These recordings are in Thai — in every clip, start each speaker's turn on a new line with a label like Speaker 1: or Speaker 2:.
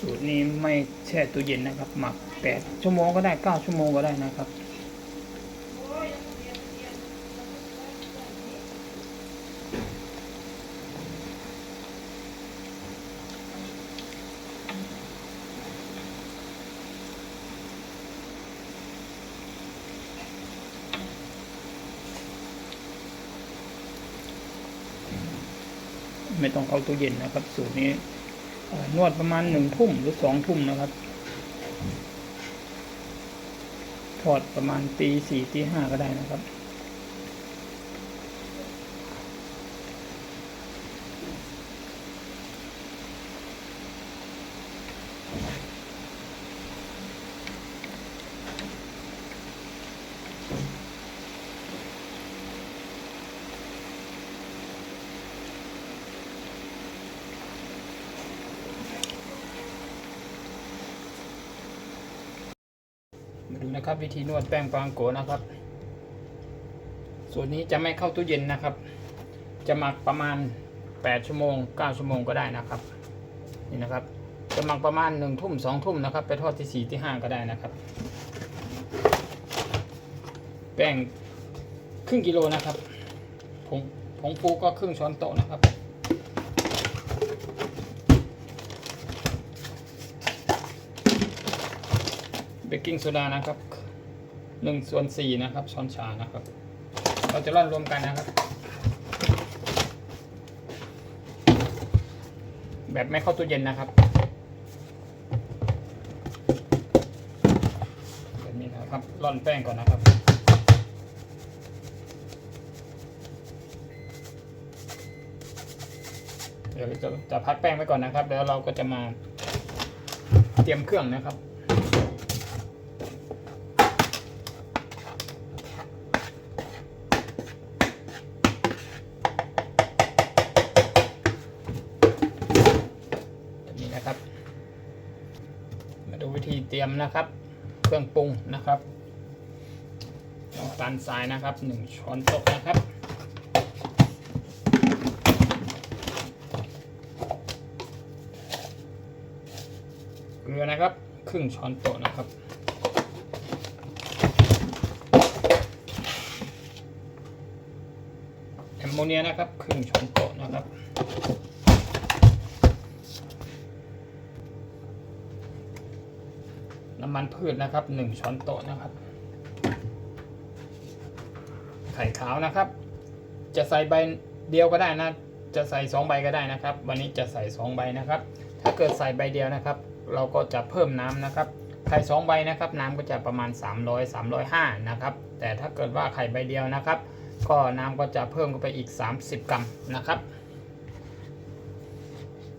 Speaker 1: สูตรนี้ไม่แช่ตู้เย็นนะครับ หมักแปดชั่วโมงก็ได้เก้าชั่วโมงก็ได้นะครับ ไม่ต้องเข้าตู้เย็นนะครับ สูตรนี้ นวดประมาณหนึ่งทุ่มหรือสองทุ่มนะครับ ถอดประมาณตีสี่ตีห้าก็ได้นะครับ นะครับ วิธีนวดแป้งปางโกนะครับ ส่วนนี้จะไม่เข้าตู้เย็นนะครับ จะหมักประมาณ 8 ชั่วโมง 9 ชั่วโมงก็ได้นะครับ นี่นะครับ จะหมักประมาณ1ทุ่ม2ทุ่มนะครับ ไปทอดที่ 4 ที่ 5 ก็ได้นะครับ แป้งครึ่งกิโลนะครับผงผงฟูก็ครึ่งช้อนโต๊ะนะครับเบกกิ้งโซดานะครับ หนึ่งส่วนสี่นะครับ ช้อนชานะครับ เราจะร่อนรวมกันนะครับ แบบไม่เข้าตู้เย็นนะครับแบบนี้นะครับร่อนแป้งก่อนนะครับเดี๋ยวจะจะพักแป้งไว้ก่อนนะครับ แล้วเราก็จะมาเตรียมเครื่องนะครับ นะครับ มาดูวิธีเตรียมนะครับ เครื่องปรุงนะครับน้ำตาลทรายนะครับหนึ่งช้อนโต๊ะนะครับเกลือนะครับครึ่งช้อนโต๊ะนะครับแอมโมเนียนะครับครึ่งช้อนโต๊ะนะครับำมันพืชนะครับหนึ่งช้อนโต๊ะนะครับ ไข่ขาวนะครับ จะใส่ใบเดียวก็ได้นะ จะใส่สองใบก็ได้นะครับ วันนี้จะใส่สองใบนะครับ ถ้าเกิดใส่ใบเดียวนะครับ เราก็จะเพิ่มน้ำนะครับ ไข่สองใบนะครับ น้ำก็จะประมาณ 300 305นะครับ แต่ถ้าเกิดว่าไข่ใบเดียวนะครับ ก็น้ำก็จะเพิ่มเข้าไปอีก 30 กรัมนะครับ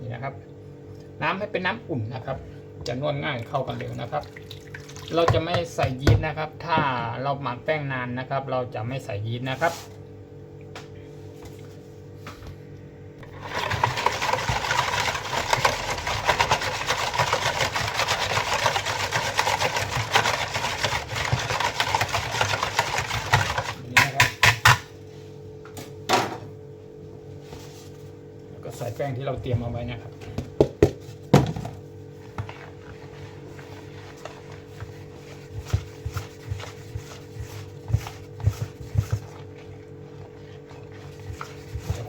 Speaker 1: นี่นะครับ น้ำให้เป็นน้ำอุ่นนะครับ จะนวดง่ายเข้ากันเร็วนะครับ เราจะไม่ใส่ยีสต์นะครับ ถ้าเราหมักแป้งนานนะครับ เราจะไม่ใส่ยีสต์นะครับอย่างนี้นะครับแล้วก็ใส่แป้งที่เราเตรียมเอาไว้นะครับ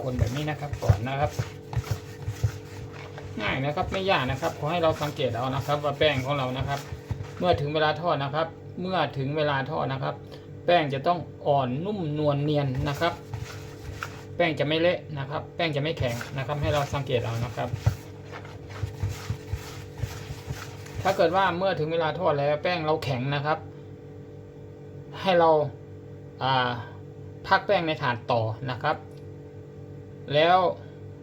Speaker 1: คนแบบนี้นะครับก่อนนะครับ ง่ายนะครับไม่ยากนะครับขอให้เราสังเกตเอานะครับ ว่าแป้งของเรานะครับ เมื่อถึงเวลาทอดนะครับ เมื่อถึงเวลาทอดนะครับ แป้งจะต้องอ่อนนุ่มนวลเนียนนะครับ แป้งจะไม่เละนะครับ แป้งจะไม่แข็งนะครับ ให้เราสังเกตเอานะครับ ถ้าเกิดว่าเมื่อถึงเวลาทอดแล้วแป้งเราแข็งนะครับ ให้เราอ่าพักแป้งในถาดต่อนะครับ แล้ว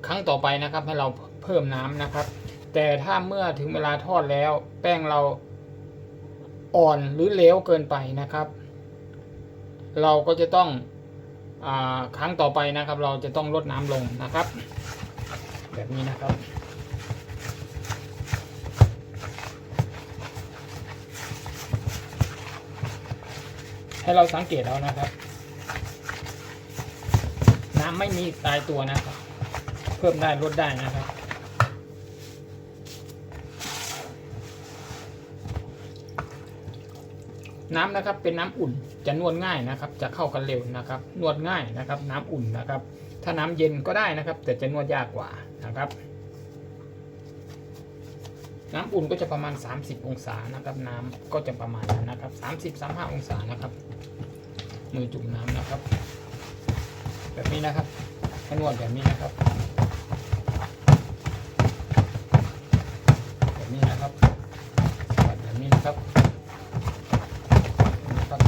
Speaker 1: ครั้งต่อไปนะครับให้เราเพิ่มน้ำนะครับ แต่ถ้าเมื่อถึงเวลาทอดแล้ว แป้งเราอ่อนหรือเลวเกินไปนะครับ เราก็จะต้องอครั้งต่อไปนะครับ เราจะต้องลดน้ำลงนะครับ แบบนี้นะครับให้เราสังเกตเอานะครับ ไม่มีตายตัวนะครับ เพิ่มได้ลดได้นะครับ น้ำนะครับเป็นน้ำอุ่นจะนวดง่ายนะครับ จะเข้ากันเร็วนะครับ นวดง่ายนะครับ น้ำอุ่นนะครับ ถ้าน้ำเย็นก็ได้นะครับ แต่จะนวดยากกว่านะครับน้ำอุ่นก็จะประมาณ 30 องศานะครับ น้ำก็จะประมาณนั้นนะครับ 30-35 องศานะครับ มือจุ่มน้ำนะครับ แบบนี้นะครับให้นวดแบบนี้นะครับ แบบนี้นะครับแบบนี้นะครับนะครับ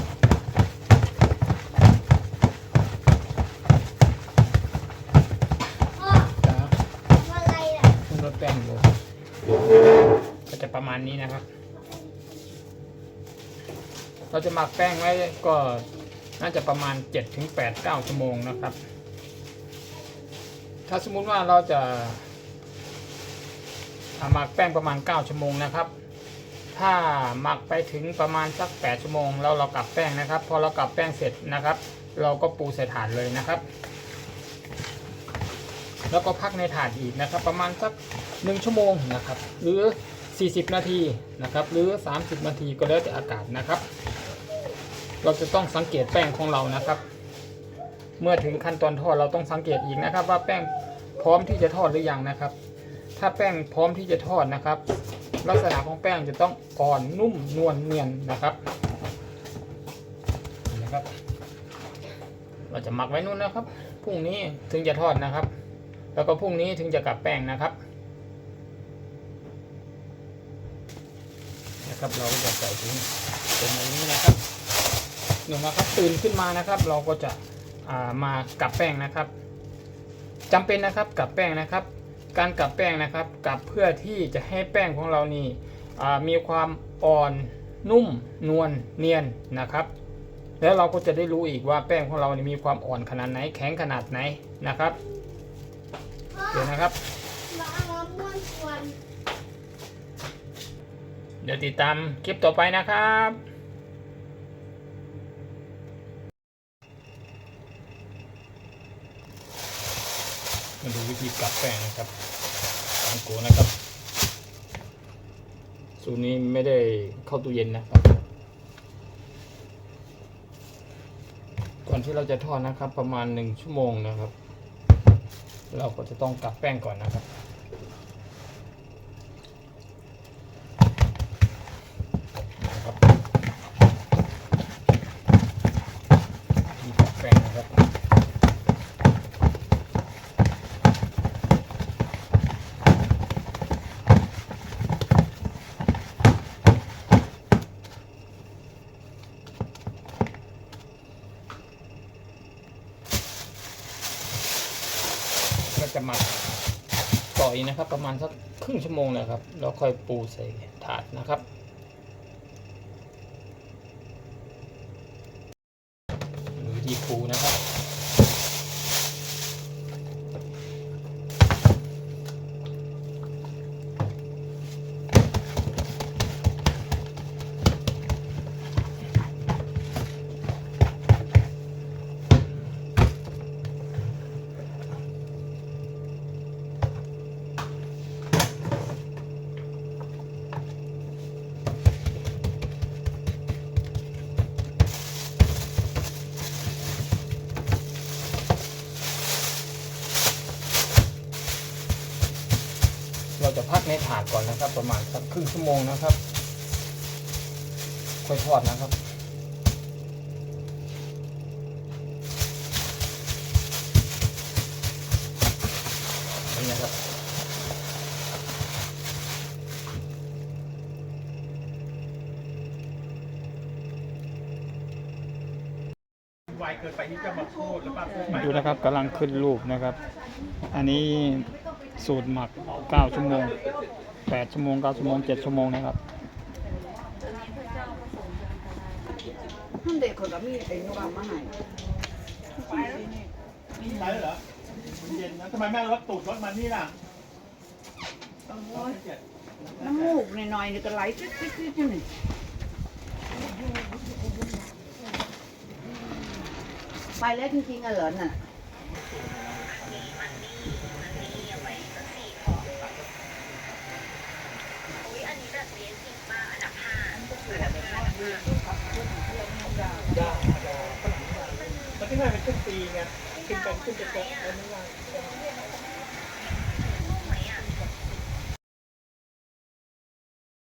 Speaker 2: พ่อ
Speaker 1: จ้า
Speaker 2: อะไรอะ
Speaker 1: คุณรดแป้งอยู่ก็จะประมาณนี้นะครับ เราจะหมักแป้งไว้ก็ น่าจะประมาณ7ถึง8 9 ชั่วโมงนะครับ ถ้าสมมุติว่าเราจะหมักแป้งประมาณ 9 ชั่วโมงนะครับ ถ้าหมักไปถึงประมาณสัก 8 ชั่วโมงแล้วเรากลับแป้งนะครับ พอเรากลับแป้งเสร็จนะครับ เราก็ปูใส่ถาดเลยนะครับ แล้วก็พักในถาดอีกนะครับ ประมาณสัก 1 ชั่วโมงนะครับ หรือ 40 นาทีนะครับ หรือ 30 นาทีก็แล้วแต่อากาศนะครับ เราจะต้องสังเกตแป้งของเรานะครับ เมื่อถึงขั้นตอนทอดเราต้องสังเกตอีกนะครับ ว่าแป้งพร้อมที่จะทอดหรือยังนะครับ ถ้าแป้งพร้อมที่จะทอดนะครับ ลักษณะของแป้งจะต้องอ่อนนุ่มนวลเนียนนะครับนะครับ เราจะหมักไว้นู่นนะครับพรุ่งนี้ถึงจะทอดนะครับ แล้วก็พรุ่งนี้ถึงจะกลับแป้งนะครับนะครับเราก็จะใส่ถุงเป็นแบบนี้นะครับ หนึ่งนะครับตื่นขึ้นมานะครับ เราก็จะอ่ามากลับแป้งนะครับจำเป็นนะครับกลับแป้งนะครับ การกลับแป้งนะครับกลับเพื่อที่จะให้แป้งของเรานี่อ่ามีความอ่อนนุ่มนวลเนียนนะครับ แล้วเราก็จะได้รู้อีกว่าแป้งของเรานี่มีความอ่อนขนาดไหนแข็งขนาดไหนนะครับ
Speaker 2: พ่อ
Speaker 1: เดี๋ยวนะครับ
Speaker 2: มาเอามะม่วงกวน
Speaker 1: เดี๋ยวติดตามคลิปต่อไปนะครับ มาดูวิธีกลับแป้งนะครับสังโกนะครับ สูตรนี้ไม่ได้เข้าตู้เย็นนะครับ ก่อนที่เราจะทอดนะครับ ประมาณหนึ่งชั่วโมงนะครับ เราก็จะต้องกลับแป้งก่อนนะครับมีกลับแป้งนะครับ ก็ จะหมักต่ออีกนะครับ ประมาณสักครึ่งชั่วโมงนะครับ แล้วค่อยปูใส่ถาดนะครับดูวิธีปูนะครับ จะพักในถาดก่อนนะครับ ประมาณสักครึ่งชั่วโมงนะครับ ค่อยทอดนะครับนี่นะครับ
Speaker 3: วายเกินไปที่จะมาพูดหรือเปล่าดู
Speaker 1: นะครับกำลังขึ้นรูปนะครับ อันนี้ สูตรหมัก 9 ชั่วโมง 8 ชั่วโมง 9 ชั่วโมง 7 ชั่วโมงนะครับ
Speaker 4: เด็กคนก็มีไอ้นวามาให้
Speaker 3: ไปแล้วเหรอมันเย็นนะทำไมแม่รถตูดรถมานี่ล่ะ
Speaker 4: โอ้ยน้ำมูกหน่อยๆนี่ก็ไหลจิ๊ดจิ๊ดจิ๊ดอยู่นี่ไปแล้วจริงๆอะเหรอน่ะ
Speaker 2: เไป็
Speaker 3: นขึ้นปีไงขึ้นกันขึ้นจะเกิดแล้วไม่ว่า